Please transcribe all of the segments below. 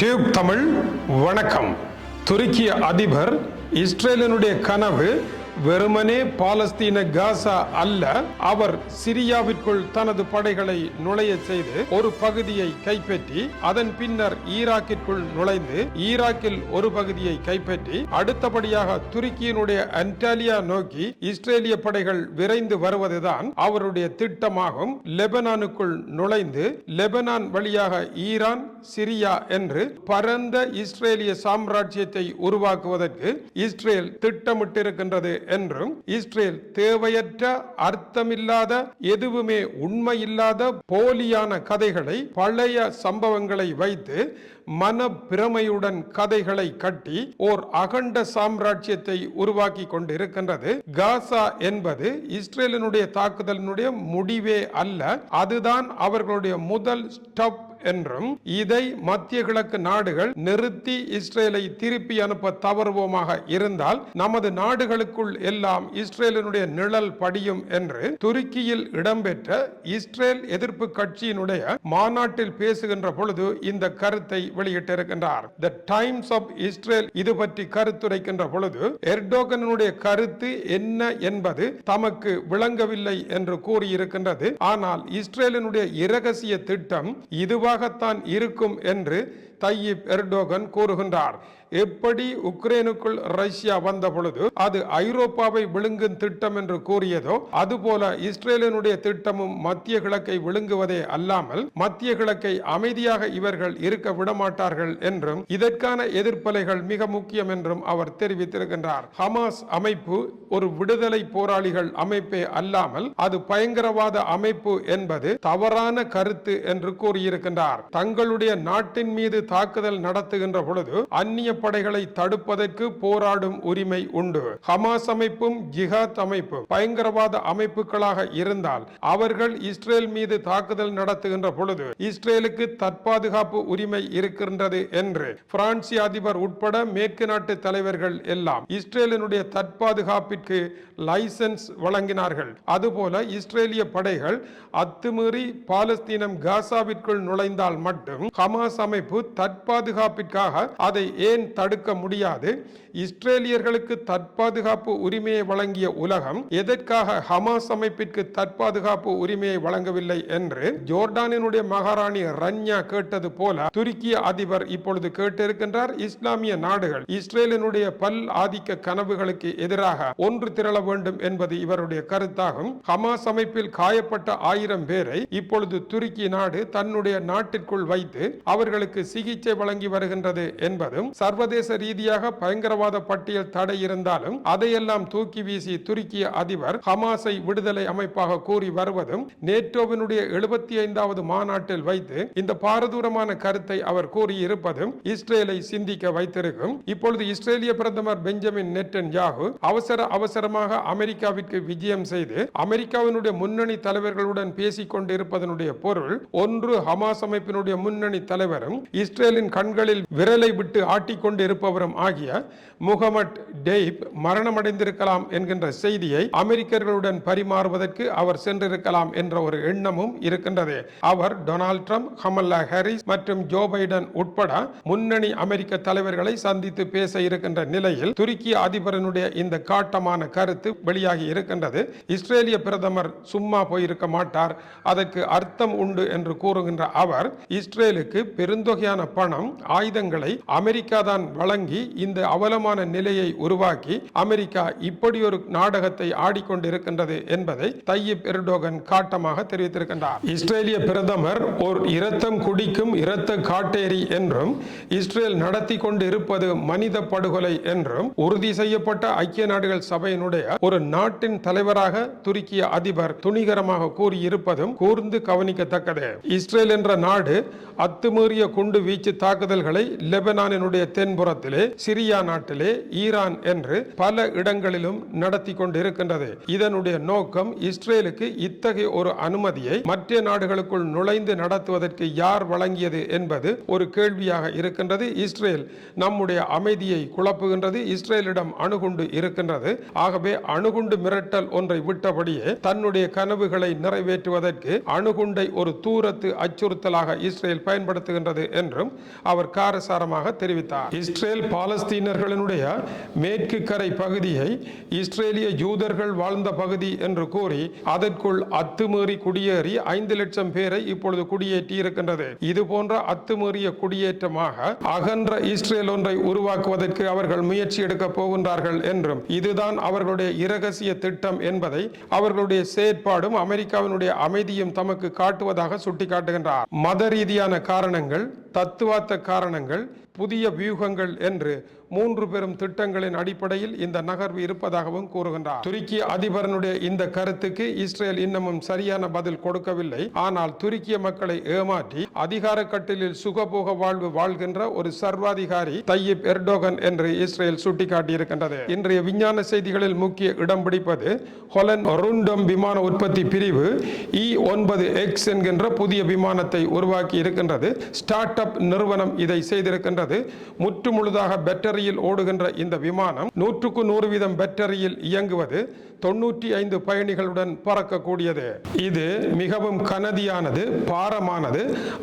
Tube Tamil வணக்கம். துருக்கிய அதிபர் இஸ்ரேலினுடைய கனவு வெறுமனே பாலஸ்தீன காசா அல்ல அவர் சிரியாவிற்குள் தனது படைகளை நுழைய செய்து ஒரு பகுதியை கைப்பற்றி அதன் பின்னர் ஈராக்கிற்குள் நுழைந்து ஈராக்கில் ஒரு பகுதியை கைப்பற்றி அடுத்தபடியாக துருக்கியினுடைய அன்டாலியா நோக்கி இஸ்ரேலிய படைகள் விரைந்து வருவதுதான் அவருடைய திட்டமாகும். லெபனானுக்குள் நுழைந்து லெபனான் வழியாக ஈரான் சிரியா என்று பரந்த இஸ்ரேலிய சாம்ராஜ்யத்தை உருவாக்குவதற்கு இஸ்ரேல் திட்டமிட்டிருக்கின்றது என்றும் இஸ்ரேல் தேவையற்ற அர்த்தமில்லாத எதுவுமே உண்மையில்லாத போலியான கதைகளை பழைய சம்பவங்களை வைத்து மன பிரமையுடன் கதைகளை கட்டி ஓர் அகண்ட சாம்ராஜ்யத்தை உருவாக்கி கொண்டிருக்கின்றது. காசா என்பது இஸ்ரேலினுடைய தாக்குதலினுடைய முடிவே அல்ல அதுதான் அவர்களுடைய முதல் ஸ்டப் என்றும் இதை மத்திய கிழக்கு நாடுகள் நிறுத்தி இஸ்ரேலை திருப்பி அனுப்ப தவறுவோமாக இருந்தால் நமது நாடுகளுக்குள் எல்லாம் இஸ்ரேலினுடைய நிழல் படியும் என்று துருக்கியில் இடம்பெற்ற இஸ்ரேல் எதிர்ப்பு கட்சியினுடைய மாநாட்டில் பேசுகின்ற பொழுது இந்த கருத்தை வெளியிட்டிருக்கின்றார். த டைம்ஸ் ஆஃப் இஸ்ரேல் இது பற்றி கருத்துரைக்கின்ற பொழுது எர்டோகனுடைய கருத்து என்ன என்பது தமக்கு விளங்கவில்லை என்று கூறியிருக்கின்றது. ஆனால் இஸ்ரேலினுடைய இரகசிய திட்டம் குறைவாகத்தான் இருக்கும் என்று தையிப் எர்டோகன் கூறுகின்றார். எப்படி உக்ரைனுக்குள் ரஷ்யா வந்த பொழுது அது ஐரோப்பாவை விழுங்கும் திட்டம் என்று கூறியதோ அதுபோல இஸ்ரேலினுடைய திட்டமும் மத்திய கிழக்கை விழுங்குவதே அல்லாமல் மத்திய கிழக்கை அமைதியாக இவர்கள் இருக்க விடமாட்டார்கள் என்றும் இதற்கான எதிர்ப்பலைகள் மிக முக்கியம் என்றும் அவர் தெரிவித்திருக்கின்றார். ஹமாஸ் அமைப்பு ஒரு விடுதலை போராளிகள் அமைப்பே அல்லாமல் அது பயங்கரவாத அமைப்பு என்பது தவறான கருத்து என்று கூறியிருக்கின்றார். தங்களுடைய நாட்டின் மீது தாக்குதல் நடத்துகின்ற பொழுது அந்நிய படைகளை தடுப்பதற்கு போராடும் உரிமை உண்டு. ஹமாஸ் அமைப்பும் ஜிஹாத் அமைப்பும் பயங்கரவாத அமைப்புகளாக இருந்தால் அவர்கள் இஸ்ரேல் மீது தாக்குதல் நடத்துகின்ற பொழுது இஸ்ரேலுக்கு தற்பாதுகாப்பு உரிமை இருக்கின்றது என்று பிரான்சிய அதிபர் உட்பட மேற்கு நாட்டு தலைவர்கள் எல்லாம் இஸ்ரேலினுடைய தற்பாதுகாப்பிற்கு லைசன்ஸ் வழங்கினார்கள். அதுபோல இஸ்ரேலிய படைகள் அத்துமீறி பாலஸ்தீனம் காசாவிற்குள் நுழைந்தால் மட்டும் ஹமாஸ் அமைப்பு தற்பாதுகாப்பிற்காக அதை ஏன் தடுக்க முடியாது? இஸ்ரேலியர்களுக்கு தற்பாதுகாப்பு உரிமையை வழங்கிய உலகம் எதற்காக ஹமாஸ் அமைப்பிற்கு தற்பாதுகாப்பு உரிமையை வழங்கவில்லை என்று ஜோர்டானினுடைய மகாராணி ரன்யா கேட்டது போல துருக்கிய அதிபர் இப்பொழுது கேட்டிருக்கின்றார். இஸ்லாமிய நாடுகள் இஸ்ரேலினுடைய பல் ஆதிக்க கனவுகளுக்கு எதிராக ஒன்று திரள வேண்டும் என்பது இவருடைய கருத்தாகும். ஹமாஸ் அமைப்பில் காயப்பட்ட ஆயிரம் பேரை இப்பொழுது துருக்கி நாடு தன்னுடைய நாட்டிற்குள் வைத்து அவர்களுக்கு சிகிச்சை வழங்கி வருகின்றது என்பதும் சர்வதேச ரீதியாக பயங்கரவாத பட்டியல் தடை இருந்தாலும் அதையெல்லாம் தூக்கி வீசி துருக்கிய அதிபர் ஹமாஸை விடுதலை அமைப்பாக கூறி வருவதும் நேட்டோவினுடைய எழுபத்தி ஐந்தாவது மாநாட்டில் வைத்து இந்த பாரதூரமான கருத்தை அவர் கூறியிருப்பதும் இஸ்ரேலை சிந்திக்க வைத்திருக்கும். இப்பொழுது இஸ்ரேலிய பிரதமர் பெஞ்சமின் நெட்டன் யாகு அவசர அவசரமாக அமெரிக்காவிற்கு விஜயம் செய்து அமெரிக்காவினுடைய முன்னணி தலைவர்களுடன் பேசிக் கொண்டிருப்பதனுடைய பொருள் ஒன்று ஹமாஸ் அமைப்பினுடைய முன்னணி தலைவரும் இஸ்ரேலின் கண்களில் விரலை விட்டு ஆட்டிக்கொண்டு இருப்பவரும் ஆகிய முகமட் டெய்ப் மரணமடைந்திருக்கலாம் என்கின்ற செய்தியை அமெரிக்கர்களுடன் பரிமாறுவதற்கு அவர் சென்றிருக்கலாம் என்ற ஒரு எண்ணமும் இருக்கின்றது. அவர் டொனால்ட் ட்ரம்ப் கமல்லா ஹாரிஸ் மற்றும் ஜோ பைடன் உட்பட முன்னணி அமெரிக்க தலைவர்களை சந்தித்து பேச இருக்கின்ற நிலையில் துருக்கி அதிபரனுடைய இந்த காட்டமான கருத்து வெளியாகி இருக்கின்றது. இஸ்ரேலிய பிரதமர் சும்மா போயிருக்க மாட்டார். அதற்கு அர்த்தம் உண்டு என்று கூறுகின்ற அவர் இஸ்ரேலுக்கு பெருந்தொகையான பணம் ஆயுதங்களை அமெரிக்கா தான் வழங்கி இந்த அவலமான நிலையை உருவாக்கி அமெரிக்கா இப்படி ஒரு நாடகத்தை ஆடிக்கொண்டிருக்கின்றது என்பதை தையிப் எர்டோகன் காட்டமாக தெரிவித்திருக்கின்றார். இஸ்ரேலிய பிரதமர் ஓர் இரத்தம் குடிக்கும் இரத்த காட்டேரி என்றும் இஸ்ரேல் நடத்தி கொண்டு இருப்பது மனித படுகொலை என்றும் உறுதி செய்யப்பட்ட ஐக்கிய நாடுகள் சபையினுடைய ஒரு நாட்டின் தலைவராக துருக்கிய அதிபர் துணிகரமாக கூறியிருப்பதும் கூர்ந்து கவனிக்கத்தக்கது. இஸ்ரேல் என்ற நாடு அத்துமீறிய குண்டு வீச்சு தாக்குதல்களை லெபனானினுடைய தென்புறத்திலே சிரியா நாட்டிலே ஈரான் என்று பல இடங்களிலும் நடத்தி கொண்டிருக்கின்றது. இதனுடைய நோக்கம் இஸ்ரேலுக்கு இத்தகைய ஒரு அனுமதியை மற்ற நாடுகளுக்குள் நுழைந்து நடத்துவதற்கு யார் வழங்கியது என்பது ஒரு கேள்வியாக இருக்கின்றது. இஸ்ரேல் நம்முடைய அமைதியை குழப்புகின்றது இஸ்ரேலிடம் அணுகுண்டு இருக்கின்றது. ஆகவே அணுகுண்டு மிரட்டல் ஒன்றை விட்டபடியே தன்னுடைய கனவுகளை நிறைவேற்றுவதற்கு அணுகுண்டை ஒரு தூரத்து அச்சுறுத்தலாக இஸ்ரேல் பயன்படுத்துகின்றது என்று என்றும் அவர் காரசாரமாக தெரிவித்தார். இஸ்ரேல் பாலஸ்தீனர்களினுடைய மேற்கு கரை பகுதியை இஸ்ரேலிய யூதர்கள் வாழ்ந்த பகுதி என்று கூறி அதற்குள் அத்துமீறி குடியேறி ஐந்து லட்சம் பேரை இப்பொழுது குடியேற்றி இருக்கின்றது இது போன்ற அத்துமீறிய குடியேற்றமாக அகன்ற இஸ்ரேல் ஒன்றை உருவாக்குவதற்கு அவர்கள் முயற்சி எடுக்க போகின்றார்கள் என்றும் இதுதான் அவர்களுடைய இரகசிய திட்டம் என்பதை அவர்களுடைய செயற்பாடும் அமெரிக்காவினுடைய அமைதியும் தமக்கு காட்டுவதாக சுட்டிக்காட்டுகின்றார். மத ரீதியான காரணங்கள் தத் தத்துவார்த்த காரணங்கள் புதிய வியூகங்கள் என்று மூன்று பெரும் திட்டங்களின் அடிப்படையில் இந்த நகர்வு இருப்பதாகவும் கூறுகின்றார். துருக்கி அதிபரனுடைய இந்த கருத்துக்கு இஸ்ரேல் இன்னமும் சரியான பதில் கொடுக்கவில்லை. ஆனால் துருக்கிய மக்களை ஏமாற்றி அதிகார கட்டிலில் சுகபோக வாழ்வு வாழ்கின்ற ஒரு சர்வாதிகாரி தையிப் எர்டோகன் என்று இஸ்ரேல் சுட்டிக்காட்டியிருக்கின்றது. இன்றைய விஞ்ஞான செய்திகளில் முக்கிய இடம் பிடிப்பது ஹொலன் ருண்டம் விமான உற்பத்தி பிரிவு இ ஒன்பது எக்ஸ் என்கின்ற புதிய விமானத்தை உருவாக்கி இருக்கின்றது ஸ்டார்ட் அப் நிறுவனம் இதை செய்திருக்கின்றது முற்று முழுதாக பேட்டரியில் ஓடுகின்ற இந்த விமானம் நூற்றுக்கு நூறு வீதம் பேட்டரியில் இயங்குவது தொன்னூற்றி ஐந்து பயணிகளுடன் பறக்கக்கூடியது. இது மிகவும் கனதியானது பாரமானது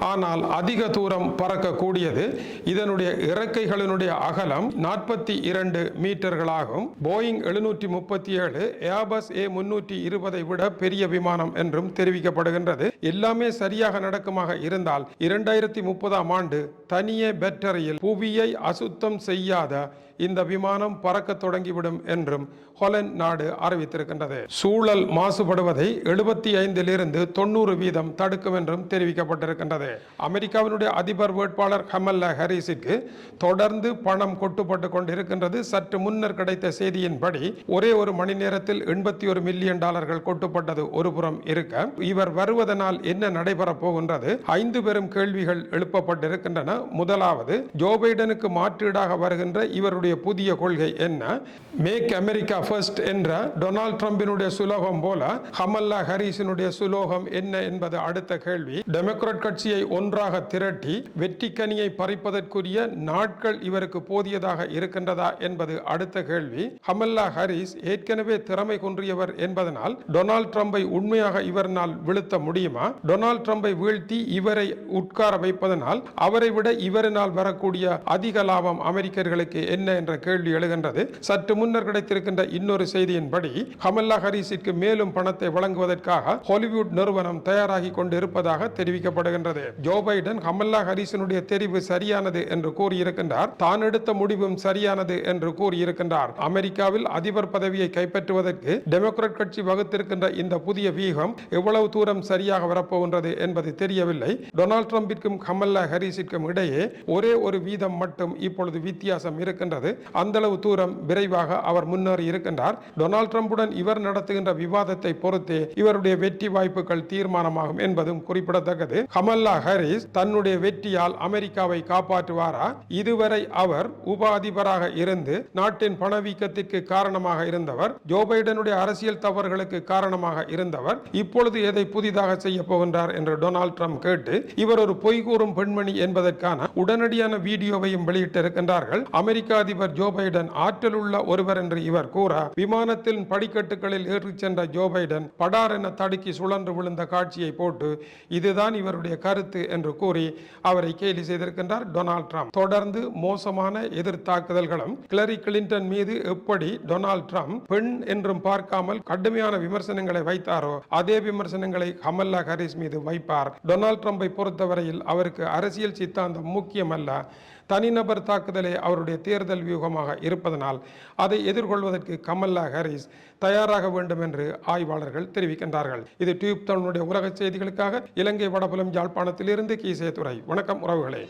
ஆனால் அதிக தூரம் பறக்கக்கூடியது. இதனுடைய இறக்கைகளினுடைய அகலம் நாற்பத்தி இரண்டு மீட்டர்களாகும். போயிங் எழுநூற்றி முப்பத்தி ஏழு ஏபஸ் ஏ முன்னூற்றி இருபதை விட பெரிய விமானம் என்றும் தெரிவிக்கப்படுகின்றது. எல்லாமே சரியாக நடக்குமாக இருந்தால் இரண்டாயிரத்தி முப்பதாம் ஆண்டு தனியே பேட்டரியில் புவியை அசுத்தம் செய்யாத இந்த விமானம் பறக்க தொடங்கிவிடும் என்றும் ஹொலன் நாடு அறிவித்திருக்கின்றது. சூழல் மாசுபடுவதை எழுபத்தி ஐந்திலிருந்து தொண்ணூறு வீதம் தடுக்கும் என்றும் தெரிவிக்கப்பட்டிருக்கின்றது. அமெரிக்காவினுடைய அதிபர் வேட்பாளர் கமல்லா ஹாரிஸுக்கு தொடர்ந்து பணம் கொட்டுப்பட்டு கொண்டிருக்கின்றது. சற்று முன்னர் கிடைத்த செய்தியின்படி ஒரே ஒரு மணி நேரத்தில் எண்பத்தி ஒரு மில்லியன் டாலர்கள் கொட்டுப்பட்டது ஒரு புறம் இருக்க இவர் வருவதனால் என்ன நடைபெறப் போகின்றது? ஐந்து பெரும் கேள்விகள் எழுப்பப்பட்டிருக்கின்றன. முதலாவது ஜோ பைடனுக்கு மாற்றீடாக வருகின்ற இவருடைய புதிய கொள்கை என்ன? மேக் அமெரிக்கா ஃபர்ஸ்ட் என்ற டொனால்ட் ட்ரம்பினுடைய சுலோகம் போல ஹமல்லா ஹாரிஸினுடைய சுலோகம் என்ன என்பது அடுத்த கேள்வி. டெமோக்ராட் கட்சியை ஒன்றாக திரட்டி வெற்றி கனியை பறிப்பதற்குரிய நாட்கள் இவருக்கு போதியதாக இருக்கின்றதா என்பது அடுத்த கேள்வி. ஹமல்லா ஹரிஸ் ஏற்கனவே திறமை குன்றியவர் என்பதனால் டொனால்ட் ட்ரம்பை உண்மையாக இவரினால் வீழ்த்த முடியுமா? டொனால்ட் ட்ரம்பை வீழ்த்தி இவரை உட்கார வைப்பதனால் அவரை விட இவரினால் வரக்கூடிய அதிக லாபம் அமெரிக்கர்களுக்கு என்ன என்ற கேள்வி எழுகின்றது. சற்று முன்னர் கிடைத்திருக்கின்ற இன்னொரு செய்தியின்படி கமல்லா ஹரிஸிற்கு மேலும் பணத்தை வழங்குவதற்காக ஹாலிவுட் நிறுவனம் தயாராகி கொண்டு இருப்பதாக தெரிவிக்கப்படுகின்றது. ஜோ பைடன் கமல்லா ஹரிசனுடைய தெரிவு சரியானது என்று கூறியிருக்கின்றார். தான் எடுத்த முடிவும் சரியானது என்று கூறியிருக்கின்றார். அமெரிக்காவில் அதிபர் பதவியை கைப்பற்றுவதற்கு டெமோக்ராட் கட்சி வகுத்திருக்கின்ற இந்த புதிய வீகம் எவ்வளவு தூரம் சரியாக வரப்போகின்றது என்பது தெரியவில்லை. டொனால்ட் ட்ரம்பிற்கும் கமல்லா ஹரிஸிற்கும் இடையே ஒரே ஒரு ஒரு வீதம் மட்டும் இப்பொழுது வித்தியாசம் இருக்கின்றது. அந்தளவு தூரம் விரைவாக அவர் முன்னேறி இருக்கின்றார். டொனால்ட் ட்ரம்புடன் இவர் நடத்துகின்ற விவாதத்தை பொறுத்தே இவருடைய வெற்றி வாய்ப்புகள் தீர்மானமாகும் என்பதும் குறிப்பிடத்தக்கது. கமல்லா ஹாரிஸ் தன்னுடைய வெற்றியால் அமெரிக்காவை காப்பாற்றுவாரா? இதுவரை அவர் உப அதிபராக இருந்து நாட்டின் பணவீக்கத்திற்கு காரணமாக இருந்தவர். ஜோ பைடனுடைய அரசியல் தவறுகளுக்கு காரணமாக இருந்தவர். இப்பொழுது எதை புதிதாக செய்ய போகின்றார் என்று டொனால்ட் ட்ரம்ப் கேட்டு இவர் ஒரு பொய் கூறும் பெண்மணி என்பதற்கான உடனடியான வீடியோவையும் வெளியிட்டிருக்கின்றார்கள். அமெரிக்க அதிபர் ஜோ பைடன் ஆற்றல் உள்ள ஒருவர் என்று இவர் கூற விமானத்தின் படிக்கட்டுகளில் ஏறிச் சென்ற ஜோ பைடன் படார் என தடுக்கி சுழன்று விழுந்த காட்சியை போட்டு இதுதான் இவருடைய கருத்து என்று கூறி அவரை கேலி செய்திருக்கின்றார் டொனால்ட் ட்ரம்ப். தொடர்ந்து மோசமான எதிர்த்தாக்குதல்களும் கிளரி கிளின்டன் மீது எப்படி டொனால்ட் ட்ரம்ப் பெண் என்றும் பார்க்காமல் கடுமையான விமர்சனங்களை வைத்தாரோ அதே விமர்சனங்களை கமல்லா ஹாரிஸ் மீது வைப்பார். டொனால்ட் ட்ரம்பை பொறுத்தவரையில் அவருக்கு அரசியல் சித்தாந்தம் முக்கியமல்ல. தனிநபர் தாக்குதலே அவருடைய தேர்தல் வியூகமாக இருப்பதனால் அதை எதிர்கொள்வதற்கு கமல்லா ஹாரிஸ் தயாராக வேண்டும் என்று ஆய்வாளர்கள் தெரிவிக்கின்றார்கள். இது டியூப் தமிழுடைய உலக செய்திகளுக்காக இலங்கை வடபுலம் யாழ்ப்பாணத்திலிருந்து கீசே துறை வணக்கம் உறவுகளே.